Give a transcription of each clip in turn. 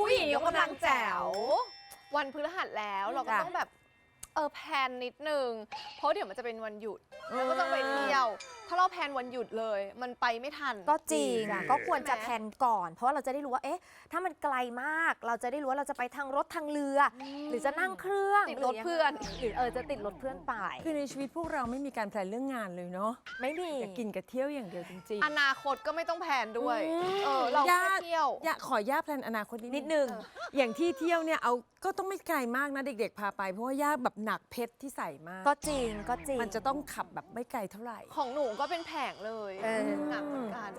ผู้หญิงยกกำลังแจ๋ว วันพฤหัสแล้วเราก็จ้ะ ต้องแบบ เออแพลนนิดนึง เพราะเดี๋ยวมันจะเป็นวันหยุด แล้วก็ต้องไปเที่ยว ถ้าเราแพลนวันหยุดเลย มันไปไม่ทัน ก็จริงจ้ะก็ควรจะแพลนก่อน เพราะว่าเราจะได้รู้ว่าเอ๊ะ ถ้ามันไกลมาก เราจะได้รู้ว่าเราจะไปทางรถทางเรือ หรือจะนั่งเครื่องติดรถเพื่อนหรือเออจะติดรถเพื่อนไป คือในชีวิตพวกเราไม่มีการแพลนเรื่องงานเลยเนาะไม่มีอยากกินกับเที่ยวอย่างเดียวจริงอนาคตก็ไม่ต้องแพลนด้วยอืมเออเราญาแค่ติเที่ยวๆอยากขอย่าแพลนอนาคตนิดนิดนึงอย่างที่เที่ยวเนี่ยเอาก็ต้องไม่ไกลมากนะเด็ก ๆ พาไป เพราะว่าย่าแบบหนักเพชรที่ใส่มาก ก็จริงก็จริงมันจะต้องขับแบบไม่ไกลเท่าไหร่ ของหนูก็เป็นแผงเลยเออ หนักเหมือนกัน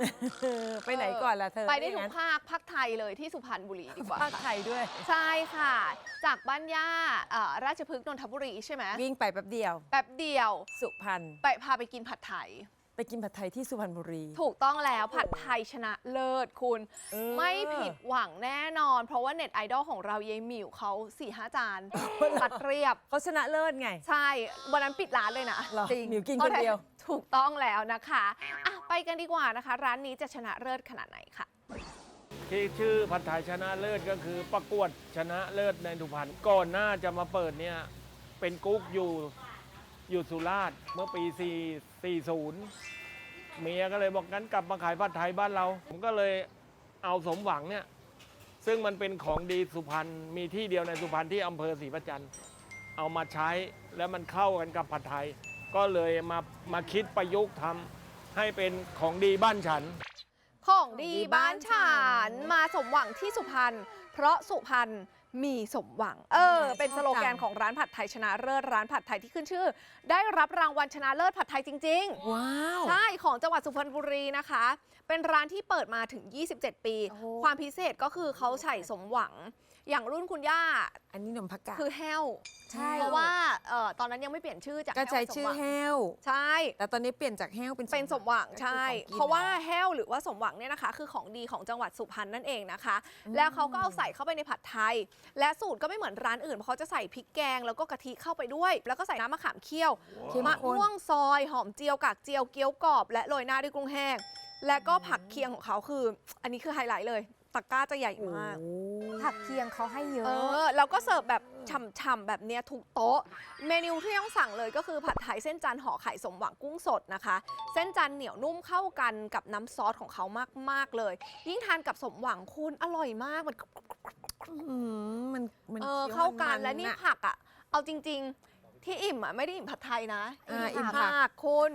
เออไปไหนก่อนล่ะเธอไปได้ทุม่กงั้นภาคภาคไทยเลยที่สุพรรณบุรีดีกว่าภาคไทค่ะยด้วย ใช่ค่ะ จากบ้านย่าเอ่อราชพฤกษ์นนทบุรีใช่ไหมวิ่งไปแป๊บเดียว แป๊บเดียวสุพรรณไปพาไปกินผัดไทย ไปกินผัดไทยที่สุพรรณบุรี ถูกต้องแล้วผัดไทยชนะเลิศคุณ เออ ไม่ผิดหวังแน่นอน เพราะว่าเน็ตไอดอลของเรายายหมิวเขา4ี่ห้าจานตัดเรียบ เขาชนะเลิศไง ใช่ วันนั้นปิดร้านเลยนะเหรอจริงหมิวกินคนเดียวถูกต้องแล้วนะคะอะไปกันดีกว่านะคะ ร้านนี้จะชนะเลิศขนาดไหนค่ะ ที่ชื่อผัดไทยชนะเลิศก็คือประกวดชนะเลิศในสุพรรณก่อนหน้าจะมาเปิดเนี่ยเป็นกุ๊กอยู่ อยู่สุราษฎร์เมื่อปี 4 40 เมียก็เลยบอกงั้นกลับมาขายผัดไทยบ้านเรา ผมก็เลยเอาสมหวังเนี่ยซึ่งมันเป็นของดีสุพรรณมีที่เดียวในสุพรรณที่อำเภอศรีประจันทร์เอามาใช้แล้วมันเข้ากันกับผัดไทย ก็เลยมามาคิดประยุกต์ทำให้เป็นของดีบ้านฉัน ของดีบ้านฉันมาสมหวังที่สุพรรณเพราะสุพรรณ มีสมหวัง เออ เป็นสโลแกนของร้านผัดไทยชนะเลิศร้านผัดไทยที่ขึ้นชื่อ ได้รับรางวัลชนะเลิศผัดไทยจริง ๆ ว้าว ใช่ ของจังหวัดสุพรรณบุรีนะคะ เป็นร้านที่เปิดมาถึง 27 ปี โอ้โห ความพิเศษก็คือเขาใส่สมหวัง อย่างรุ่นคุณย่าอันนี้นมผักกาด คือแห้ว ใช่ เพราะว่าเอ่อตอนนั้นยังไม่เปลี่ยนชื่อจากก็ใช้แห้วชื่อสมหวังแห้ว ใช่ แต่ตอนนี้เปลี่ยนจากแห้วเป็นเป็นสมหวังก็คือใช่ ของกินเพราะว่าแล้วแห้วหรือว่าสมหวังเนี่ยนะคะ คือของดีของจังหวัดสุพรรณนั่นเองนะคะ แล้วเขาก็เอาใส่เข้าไปในผัดไทยและสูตรก็ไม่เหมือนร้านอื่นเพราะเขาจะใส่พริกแกงแล้วก็กะทิเข้าไปด้วย แล้วก็ใส่น้ำมะขามเคี่ยวเข้มมะข้นม่วงซอยหอมเจียวกากเจียวเกี๊ยวกรอบ และโรยหน้าด้วยกุ้งแห้งและก็ผักเคียงของเขาคือ อันนี้คือไฮไลท์เลย ตะกร้าจะใหญ่มากโอ้ผักเคียงเขาให้เยอะเออแล้วก็เสิร์ฟแบบฉ่ำๆแบบเนี้ยทุกโต๊ะ เมนูที่ต้องสั่งเลยก็คือผัดไทยเส้นจันทร์ห่อไข่สมหวังกุ้งสดนะคะ เส้นจันทร์เหนียวนุ่มเข้ากันกับน้ำซอสของเขามากๆเลย ยิ่งทานกับสมหวังคุณอร่อยมากมันอืมมันมันเออคี้ยวเข้ากันมัๆและนี่น่ะผักอะ เอาจริง ๆ ที่อิ่มอะไม่ได้อิ่มผัดไทยนะอ่าอิ่มอิ่มผักผักคุณ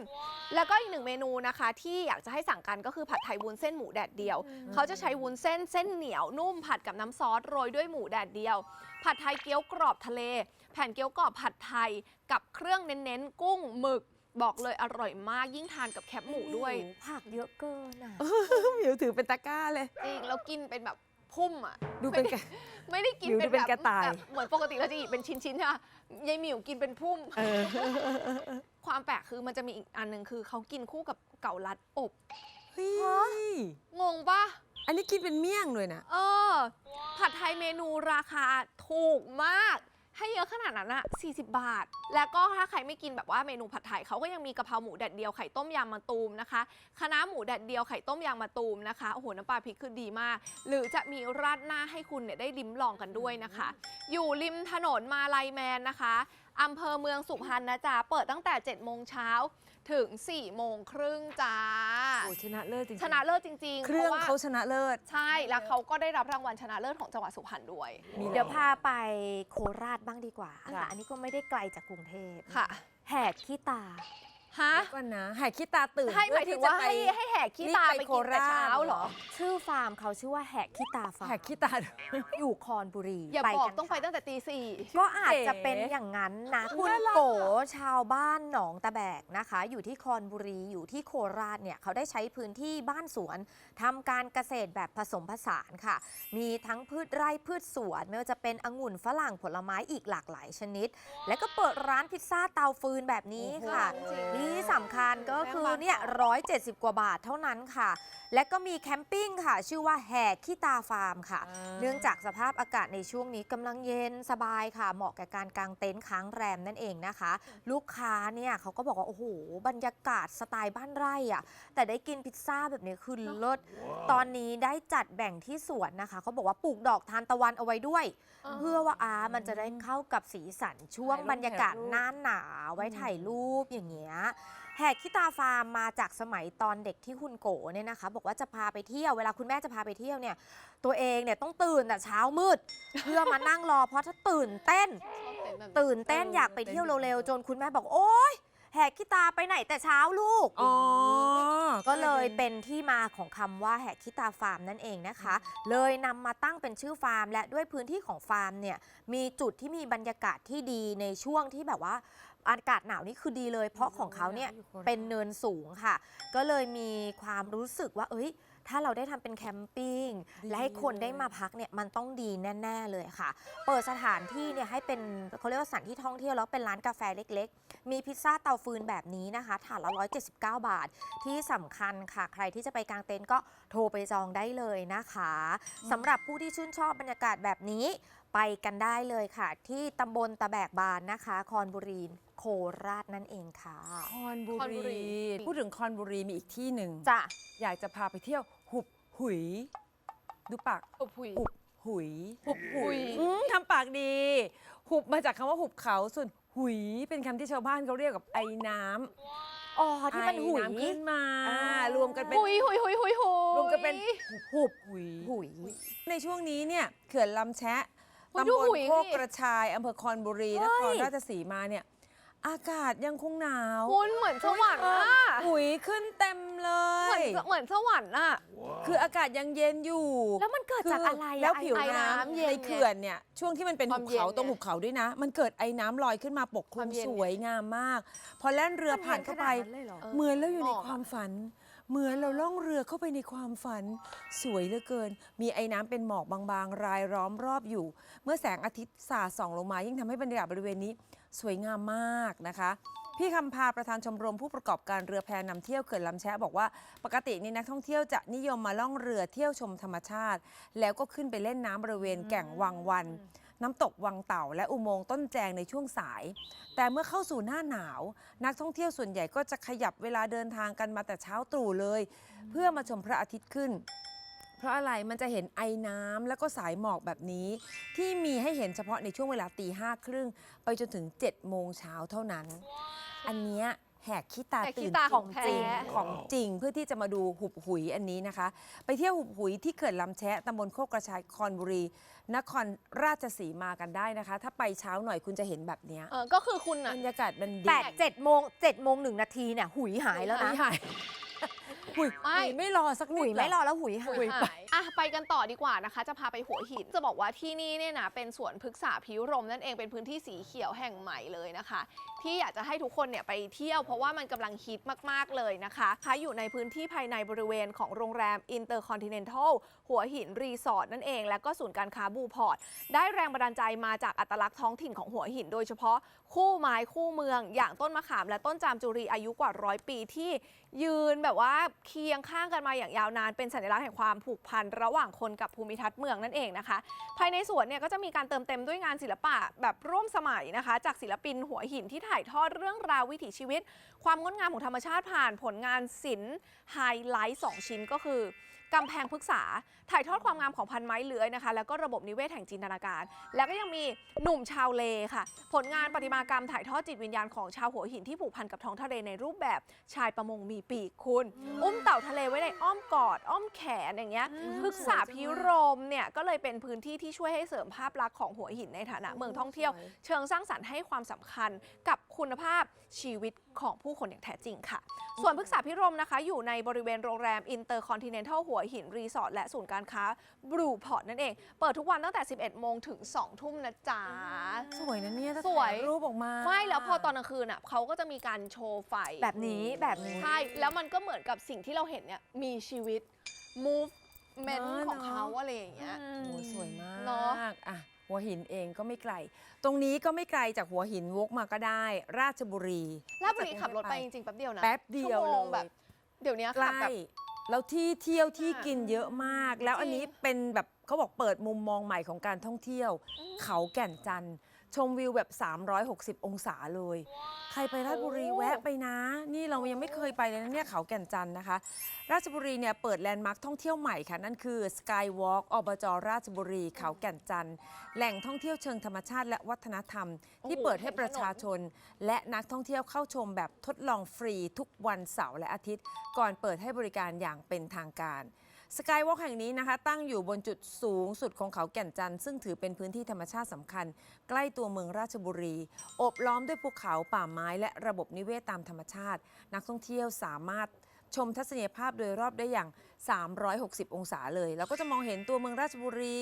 แล้วก็อีกหนึ่งเมนูนะคะ ที่อยากจะให้สั่งกันก็คือผัดไทยวุ้นเส้นหมูแดดเดียว เขาจะใช้วุ้นเส้นเส้นเหนียวนุ่มผัดกับน้ำซอสโรยด้วยหมูแดดเดียว ผัดไทยเกี๊ยวกรอบทะเล แผ่นเกี๊ยวกรอบผัดไทยกับเครื่องเน้นๆ กุ้งหมึกบอกเลยอร่อยมากยิ่งทานกับแคบหมูด้วยผักเยอะเกินอะหมิวถือเป็นตะกร้าเลย จริงแล้วกินเป็นแบบ พุ่มอะดูเป็นกะไม่ได้กินหมิวเป็นดูเป็นแบบกระต่าย แบบเหมือนปกติเราจะหยิบเป็นชิ้นๆใช่ไหมยายหมิวกินเป็นพุ่ม เออ ความแปลกคือมันจะมีอีกอันหนึ่งคือเขากินคู่กับเก่าลัดอบ เฮ้ยงงปะอันนี้กินเป็นเมี่ยงเลยนะ เออ ผัดไทยเมนูราคาถูกมาก ให้เยอะขนาดนั้นอะ40 บาท แล้วก็ถ้าใครไม่กินแบบว่าเมนูผัดไทยเขาก็ยังมีกะเพราหมูแดดเดียวไข่ต้มยำมะตูมนะคะคะน้าหมูแดดเดียวไข่ต้มยำมะตูมนะคะโอ้โหน้ำปลาพริกคือดีมาก หรือจะมีราดหน้าให้คุณเนี่ยได้ลิ้มลองกันด้วยนะคะ อยู่ริมถนนมาลายแมนนะคะ อำเภอเมืองสุพรรณนะจ๊ะ เปิดตั้งแต่7โมงเช้าถึง4โมงครึ่งจ้า โอ้ชนะเลิศจริงๆชนะเลิศจริงๆเครื่องพาะว่าเขาชนะเลิศ ใช่ แล้วเขาก็ได้รับรางวัลชนะเลิศของจังหวัดสุพรรณด้วย มีเดี๋ยวพาไปโคราชบ้างดีกว่า จ้ะ อันนี้ก็ไม่ได้ไกลจากกรุงเทพค่ะ แหกขี้ตา ฮะก่อนนะหายคิดตาตื่นให้หมายถึงว่าให้เพื่อที่จะให้แหกขี้รีบตาไปไปโคกินแต่ราชเช้าเหรอ ชื่อฟาร์มเขาชื่อว่าแหกขี้ตาฟาร์มหายคิดตาอยู่คอนบุรีอย่าไปบอกกันต้องไปค่ะตั้งแต่ตีสี่ก็อาจจะเป็นอย่างนั้นนะคุณน่ารักโกชาวบ้านหนองตะแบกนะคะ อยู่ที่คอนบุรีอยู่ที่โคราชเนี่ยเขาได้ใช้พื้นที่บ้านสวนทำการเกษตรแบบผสมผสานค่ะ มีทั้งพืชไร่พืชสวนไม่ว่าจะเป็นองุ่นฝรั่งผลไม้อีกหลากหลายชนิด และก็เปิดร้านพิซซ่าเตาฟืนแบบนี้ค่ะโอ้โหนี่ที่สำคัญก็คือเนี่ยร้อยเจ็ดสิบกว่าบาทเท่านั้นค่ะ และก็มีแคมปิ้งค่ะ ชื่อว่าแห่ขี้ตาฟาร์มค่ะ อ่า เนื่องจากสภาพอากาศในช่วงนี้กำลังเย็นสบายค่ะ เหมาะกับการกางเต็นท์ค้างแรมนั่นเองนะคะ ลูกค้าเนี่ยเขาก็บอกว่า โอ้โห บรรยากาศสไตล์บ้านไร่อะแต่ได้กินพิซซ่าแบบนี้คือเลิศตอนนี้ได้จัดแบ่งที่สวนนะคะเขาบอกว่าปลูกดอกทานตะวันเอาไว้ด้วย อ่า เพื่อว่าอามันจะได้เข้ากับสีสันช่วงถ่ายรูปบรรยากาศถ่ายรูปหน้าหนาวไว้ถ่ายรูปอย่างเงี้ยแหกขี้ตาฟาร์มมาจากสมัยตอนเด็กที่คุณโกเนี่ยนะคะ บอกว่าจะพาไปเที่ยวเวลาคุณแม่จะพาไปเที่ยวเนี่ย ตัวเองเนี่ยต้องตื่นแต่เช้ามืด เพื่อมานั่งรอเพราะถ้าตื่นเต้น ตื่นเต้นอยากไปเที่ยวเร็วๆจนคุณแม่บอกโอ๊ยแหกขี้ตาไปไหนแต่เช้าลูก อ๋อ ก็เลยเป็นที่มาของคำว่าแหกขี้ตาฟาร์มนั่นเองนะคะ เลยนำมาตั้งเป็นชื่อฟาร์ม และด้วยพื้นที่ของฟาร์มเนี่ยมีจุดที่มีบรรยากาศที่ดีในช่วงที่แบบว่า อากาศหนาวนี่คือดีเลย เพราะของเขาเนี่ยเป็นเนินสูงค่ะ ก็เลยมีความรู้สึกว่า เอ้ย ถ้าเราได้ทำเป็นแคมปิ้งดีและให้คนได้เลยมาพักเนี่ยมันต้องดีแน่ ๆเลยค่ะ เปิดสถานที่เนี่ยให้เป็นเขาเรียกว่าสถานที่ท่องเที่ยวแล้วเป็นร้านกาแฟเล็ก ๆ มีพิซซ่าเตาฟืนแบบนี้นะคะถาดละ179 บาท ที่สำคัญค่ะ ใครที่จะไปกางเต็นท์ก็โทรไปจองได้เลยนะคะสำหรับผู้ที่ชื่นชอบบรรยากาศแบบนี้ไปกันได้เลยค่ะ ที่ตำบลตะแบกบานนะคะ คอนบุรี โคราชนั่นเองค่ะ คอนบุคอนบุรี รี พูดถึงคอนบุรีมีอีกที่หนึ่งจ้ะ อยากจะพาไปเที่ยวหุบหุย ดูปากอุบหุย หุบหุยหุบหุย อืมทำปากดี หุบมาจากคำว่าหุบเขาส่วนหุยเป็นคำที่ชาวบ้านเขาเรียกกับไอ้น้ำอ๋อ ที่มันหุย ไอ้ำขึ้นมา อ่ารวมกันเป็นหุยหุยหุยหุยหุยรวมกันเป็นหุบหุย หุย ในช่วงนี้เนี่ยเขื่อนลำแชะอุ๊ยตำดูบลหุยโคกนี่ กระชายอำเภอคอนบุรีนเฮ้ครยราชสีมาเนี่ย อากาศยังคงหนาวคุณเหมือนสวรรค์อะหุยขึ้นเต็มเลเหมือยนเหมือนสวรรค์อะคืออากาศยังเย็นอยู่ แล้วมันเกิดจากอะไรอะแล้วผิวไอน้ำน้ำเย็นในเขื่อนเนี่ยช่วงที่มันเป็นคหุวามบเย็นเขาตรงไงหุบเขาด้วยนะ มันเกิดไอ้น้ำลอยขึ้นมาปกคลุความมเย็นสวยงามมาก พอแล่นเรือผ่านเข้าไปขดนั้นเลยเหรอเหมือนเราอยู่ในหมอกอะความฝันเหมือนเราล่องเรือเข้าไปในความฝัน สวยเหลือเกิน มีไอ้น้ำเป็นหมอกบางๆ รายล้อมรอบอยู่ เมื่อแสงอาทิตย์สาดส่องลงมายิ่งทำให้บรรยากาศบริเวณนี้ สวยงามมากนะคะพี่คำพาประธานชมรมผู้ประกอบการเรือแพนำเที่ยวเขื่อนลำแชะบอกว่าปกตินี่นักท่องเที่ยวจะนิยมมาล่องเรือเที่ยวชมธรรมชาติ แล้วก็ขึ้นไปเล่นน้ำบริเวณแก่งวังวัน น้ำตกวังเต่า และอุโมงค์ต้นแจงในช่วงสาย แต่เมื่อเข้าสู่หน้าหนาว นักท่องเที่ยวส่วนใหญ่ก็จะขยับเวลาเดินทางกันมาแต่เช้าตรู่เลย เพื่อมาชมพระอาทิตย์ขึ้น เพราะอะไรมันจะเห็นไอน้ำแล้วก็สายหมอกแบบนี้ ที่มีให้เห็นเฉพาะในช่วงเวลาตีห้าครึ่งไปจนถึง7จ็ดโมงเช้าเท่านั้น อันเนี้ยแหกขี้ตาแหกขี้ตื่นตาจของแท้ริงๆของจริงเพื่อที่จะมาดูหุบหุยอันนี้นะคะ ไปเที่ยวหุบหุยที่เขื่อนลำแชะตำบลโคกกระชายคอนบุรี นครราชสีมากันได้นะคะ ถ้าไปเช้าหน่อยคุณจะเห็นแบบเนี้ยเออก็คือคุณบอะรรยากาศมันดีแปดเจ็ดโมงเจ็ดโมงหนึ่งนาทีเนี่ย หุยหายแล้วนะหุยหาย หุยไม่ หุยไม่รอสักนิดหุยเหรไม่รอแล้วหุยหาหุยย หายอะไปกันต่อดีกว่านะคะ จะพาไปหัวหิน จะบอกว่าที่นี่เนี่ยนะเป็นสวนพฤกษาพิรมนั่นเองเป็นพื้นที่สีเขียวแห่งใหม่เลยนะคะ ที่อยากจะให้ทุกคนเนี่ยไปเที่ยวเพราะว่ามันกำลังฮิตมากๆเลยนะคะคะอยู่ในพื้นที่ภายในบริเวณของโรงแรม Intercontinental หัวหินรีสอร์ทนั่นเอง และก็ศูนย์การค้าบูพอร์ต ได้แรงบันดาลใจมาจากอัตลักษณ์ท้องถิ่นของหัวหิน โดยเฉพาะคู่ไม้คู่เมือง อย่างต้นมะขามและต้นจามจุรีอายุกว่าร้อยปีที่ ยืนแบบว่าเคียงข้างกันมาอย่างยาวนาน เป็นสัญลักษณ์แห่งความผูกพันระหว่างคนกับภูมิทัศน์เมืองนั่นเองนะคะ ภายในสวนเนี่ยก็จะมีการเติมเต็มด้วยงานศิลปะแบบร่วมสมัยนะคะ จากศิลปินหัวหินที่ถ่ายทอดเรื่องราววิถีชีวิต ความงดงามของธรรมชาติผ่านผลงานศิลป์ไฮไลท์2ชิ้นก็คือ กำแพงพฤกษา ถ่ายทอดความงามของพันไม้เลื้อยนะคะ แล้วก็ระบบนิเวศแห่งจินตนาการ แล้วก็ยังมีหนุ่มชาวเลค่ะ ผลงานประติมากรรมถ่ายทอดจิตวิญญาณของชาวหัวหินที่ผูกพันกับท้องทะเลในรูปแบบชายประมงมีปีกคุณ อุ้มเต่าทะเลไว้ในอ้อมกอด อ้อมแขนอย่างเงี้ยอืมพฤกษาพิรมเนี่ยก็เลยเป็นพื้นที่ที่ช่วยให้เสริมภาพลักษณ์ของหัวหินในฐานะเมืองท่องเที่ยว เชิงสร้างสรรค์ให้ความสำคัญกับคุณภาพชีวิตของผู้คนอย่างแท้จริงค่ะ ส่วนพฤกษาพิรมนะคะ อยู่ในบริเวณโรงแรม Intercontinental หัวหินรีสอร์ทและศูนย์การค้าบรูพอร์ตนั่นเอง เปิดทุกวันตั้งแต่ 11 โมงถึง 2 ทุ่มนะจ๊ะ สวยนะเนี่ยถ้าสวย ถ่ารูปออกมาไม่แล้วพอตอนกลางคืนอะเขาก็จะมีการโชว์ไฟ แบบนี้แบบนี้ ใช่ แล้วมันก็เหมือนกับสิ่งที่เราเห็นเนี่ยมีชีวิต movement เนอะของเนอะ เขาอะไรอย่างเงี้ย โอ้สวยมากเนอะอะหัวหินเองก็ไม่ไกล ตรงนี้ก็ไม่ไกลจากหัวหินวกมาก็ได้ ราชบุรีราชบุรีขับรถไปจริงๆแป๊บเดียวนะแป๊บเดียวชั่โมงเลแบยบเดี๋ยวนี้ใกขับล้แบบ แล้วที่เที่ยวที่ค่ะกินเยอะมาก แล้วอันนี้จริงเป็นแบบเขาบอกเปิดมุมมองใหม่ของการท่องเที่ยว เขาแก่นจันทร์ ชมวิวแบบ 360 องศาเลย ใครไปราชบุรีแวะไปนะ นี่เรายังไม่เคยไปเลยนะเนี่ยเขาแก่นจันทร์นะคะ ราชบุรีเนี่ยเปิดแลนด์มาร์คท่องเที่ยวใหม่ค่ะ นั่นคือ Skywalk อบจราชบุรี เขาแก่นจันทร์แหล่งท่องเที่ยวเชิงธรรมชาติและวัฒนธรรม ที่โอ้โหเปิดให้เห็นประชาถนนชน และนักท่องเที่ยวเข้าชมแบบทดลองฟรีทุกวันเสาร์และอาทิตย์ ก่อนเปิดให้บริการอย่างเป็นทางการ สกายวอล์กแห่งนี้นะคะ ตั้งอยู่บนจุดสูงสุดของเขาแก่นจันทร์ซึ่งถือเป็นพื้นที่ธรรมชาติสำคัญ ใกล้ตัวเมืองราชบุรี อบล้อมด้วยภูเขาป่าไม้และระบบนิเวศตามธรรมชาติ นักท่องเที่ยวสามารถ ชมทัศนียภาพโดยรอบได้อย่าง 360 องศาเลย แล้วก็จะมองเห็นตัวเมืองราชบุรี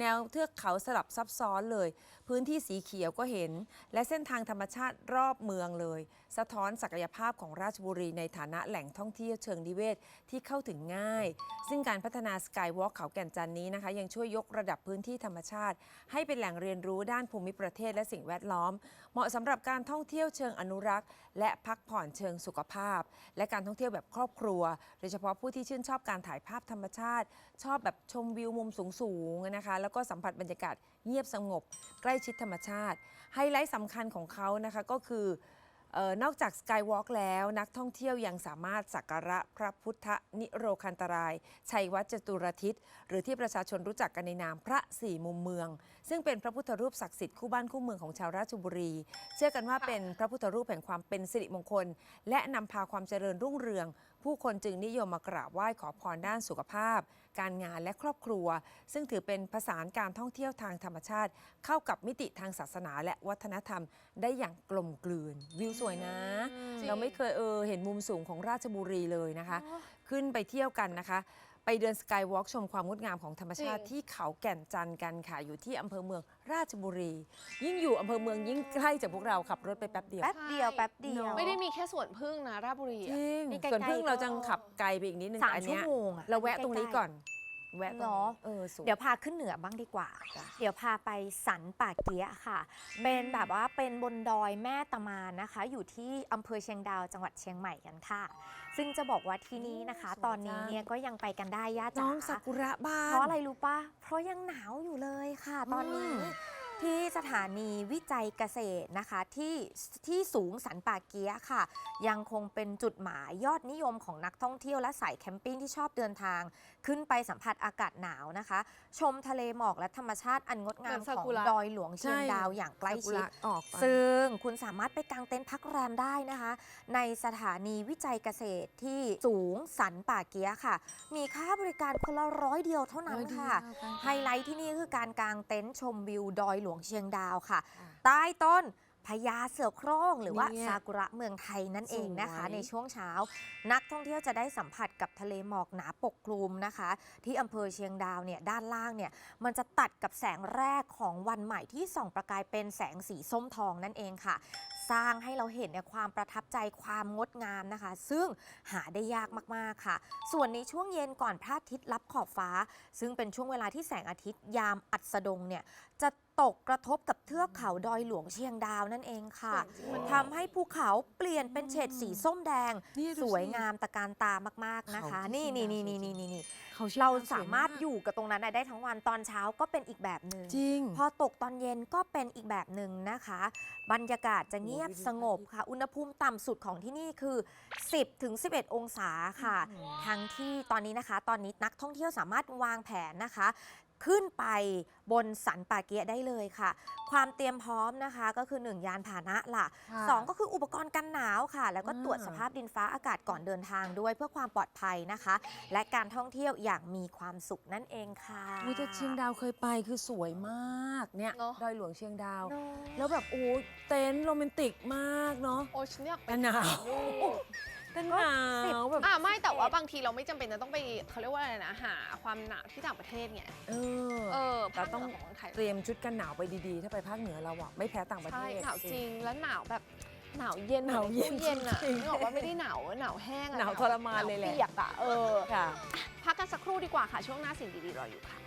แนวเทือกเขาสลับซับซ้อนเลย พื้นที่สีเขียวก็เห็น และเส้นทางธรรมชาติรอบเมืองเลย สะท้อนศักยภาพของราชบุรีในฐานะแหล่งท่องเที่ยวเชิงนิเวศที่เข้าถึงง่าย ซึ่งการพัฒนาสกายวอล์กเขาแก่นจันทร์นี้นะคะ ยังช่วยยกระดับพื้นที่ธรรมชาติ ให้เป็นแหล่งเรียนรู้ด้านภูมิประเทศและสิ่งแวดล้อม เหมาะสำหรับการท่องเที่ยวเชิงอนุรักษ์ และพักผ่อนเชิงสุขภาพ และการท่องเที่ยวแบบครอบครัว โดยเฉพาะผู้ที่ชื่นชอบการถ่ายภาพธรรมชาติ ชอบแบบชมวิวมุมสูงๆนะคะ แล้วก็สัมผัสบรรยากาศเงียบสงบ ใกล้ชิดธรรมชาติ ไฮไลท์สำคัญของเขานะคะก็คือออนอกจากสกายวอล์กแล้วนักท่องเที่ยวยังสามารถสักการะพระพุทธนิโรคันตราย ชัยวัดจตุรทิศ หรือที่ประชาชนรู้จักกันในนามพระสี่มุมเมือง ซึ่งเป็นพระพุทธรูปศักดิ์สิทธิ์คู่บ้านคู่เมืองของชาวราชบุรี เชื่อกันว่าเป็นพระพุทธรูปแห่งความเป็นสิริมงคล และนำพาความเจริญรุ่งเรือง ผู้คนจึงนิยมมากราบไหว้ขอพรด้านสุขภาพ การงานและครอบครัว ซึ่งถือเป็นผสานการท่องเที่ยวทางธรรมชาติ เข้ากับมิติทางศาสนาและวัฒนธรรม ได้อย่างกลมกลืน วิวสวยนะ เราไม่เคยเออเห็นมุมสูงของราชบุรีเลยนะคะ ขึ้นไปเที่ยวกันนะคะ ไปเดินสกายวอล์กชมความงดงามของธรรมชาติจริง ที่เขาแก่นจันทร์กันค่ะ อยู่ที่อำเภอเมืองราชบุรี ยิ่งอยู่อำเภอเมืองยิ่งใกล้จากพวกเราขับรถไปแป๊บเดียว แป๊บเดียว แป๊บเดียว ไม่ได้มีแค่สวนพึ่งนะราชบุรีจอะ ริงนี่ใกล้ๆส่วนพึ่งเราจะก็ขับไกลไปอีกนิดนึงสามแต่อันชั่วเนี้ยโมงอะ เราแวะตรงนี้ใกล้ๆก่อน แวะตรงเหรนี้อเออสวย เดี๋ยวพาขึ้นเหนือบ้างดีกว่า จ้ะ เดี๋ยวพาไปสันป่าเกียะค่ะ เป็นแบบว่าเป็นบนดอยแม่ตะมานนะคะ อยู่ที่อำเภอเชียงดาวจังหวัดเชียงใหม่กันค่ะ ซึ่งจะบอกว่าที่นี้นะคะตอนนี้เนี่ยก็ยังไปกันได้ย่าน้จ๋าองซากุระบ้าน เพราะอะไรรู้ปะเพราะยังหนาวอยู่เลยค่ะ ตอนนี้ อืม ที่สถานีวิจัยเกษตรนะคะที่ที่สูงสันป่าเกียะค่ะ ยังคงเป็นจุดหมายยอดนิยมของนักท่องเที่ยวและสายแคมปิ้งที่ชอบเดินทาง ขึ้นไปสัมผัสอากาศหนาวนะคะ ชมทะเลหมอกและธรรมชาติอันงดงามเหมือนซาของกุระดอยหลวงเชียงดาวอย่างใกล้ชิดซากุระออกไปซึ่งคุณสามารถไปกางเต็นท์พักแรมได้นะคะ ในสถานีวิจัยเกษตรที่สูงสันป่าเกียะค่ะ มีค่าบริการคนละร้อยเดียวเท่านั้นค่ะไฮไลท์ที่นี่คือการกางเต็นท์ชมวิวดอยหลวงเชียงดาวค่ะ ใต้ต้นพญาเสือโคร่งหรือว่าเนี่ยซากุระเมืองไทยนั่นเองนะคะสวยในช่วงเช้า นักท่องเที่ยวจะได้สัมผัสกับทะเลหมอกหนาปกคลุมนะคะ ที่อำเภอเชียงดาวเนี่ยด้านล่างเนี่ยมันจะตัดกับแสงแรกของวันใหม่ที่ส่องประกายเป็นแสงสีส้มทองนั่นเองค่ะ สร้างให้เราเห็นในความประทับใจความงดงามนะคะ ซึ่งหาได้ยากมากๆค่ะ ส่วนในช่วงเย็นก่อนพระอาทิตย์รับขอบฟ้า ซึ่งเป็นช่วงเวลาที่แสงอาทิตย์ยามอัสดงเนี่ยจะตกกระทบกับเทือกเขาดอยหลวงเชียงดาวนั่นเองค่ะทำให้ภูเขาเปลี่ยนเป็นเฉดสีส้มแดงนี่ดูสวยงามตะการตามากๆนะคะเขาที่นี่เชีนี่ยงนี่ดาวนี่นี่นี่เขาชื่อเราว่สามารถกอยู่กับตรงนั้นได้ทั้งวันตอนเช้าก็เป็นอีกแบบหนึ่งจริง พอตกตอนเย็นก็เป็นอีกแบบหนึ่งนะคะ บรรยากาศจะเงียบโอ้โหสงบค่ะ อุณหภูมิต่ำสุดของที่นี่คือ 10ถึง11 องศาค่ะ ทั้งที่ตอนนี้นะคะ ตอนนี้นักท่องเที่ยวสามารถวางแผนนะคะ ขึ้นไปบนสันป่าเกียะได้เลยค่ะ ความเตรียมพร้อมนะคะก็คือ 1 ยานพาหนะล่ะ ค่ะสองก็คืออุปกรณ์กันหนาวค่ะ แล้วก็อ่าตรวจสภาพดินฟ้าอากาศก่อนเดินทางด้วยเพื่อความปลอดภัยนะคะ และการท่องเที่ยวอย่างมีความสุขนั่นเองค่ะอุ๊ยแต่เชียงดาวเคยไปคือสวยมากเนี่ยเนอะ ดอยหลวงเชียงดาว เนอะแล้วแบบโอ้ยเต็นท์โรแมนติกมากเนาะโอ้ฉันอยากไปแต่หนาว ลูก แต่หนาวแบบอะไม่แต่ว่าบางทีเราไม่จำเป็นจะต้องไปเขาเรียกว่าอะไรนะหาความหนาวที่ต่างประเทศไงเออเออเราต้องภคหนืของเมืองไทยเตรียมชุดกันหนาวไปดีๆ ถ้าไปภาคเหนือเราอะไม่แพ้ต่างประเทใช่ศ หนาวจริงแล้วหนาวแบบหนาวเย็นหนาวเย็นมือใตู้เย็นอะจริงนึกออกว่าไม่ได้หนาวหนาวแห้งอะหนาวทรมานเลยแหละเปียกอะเออค่ะ พักกันสักครู่ดีกว่าค่ะช่วงหน้าสิ่งดีๆรออยู่ค่ะ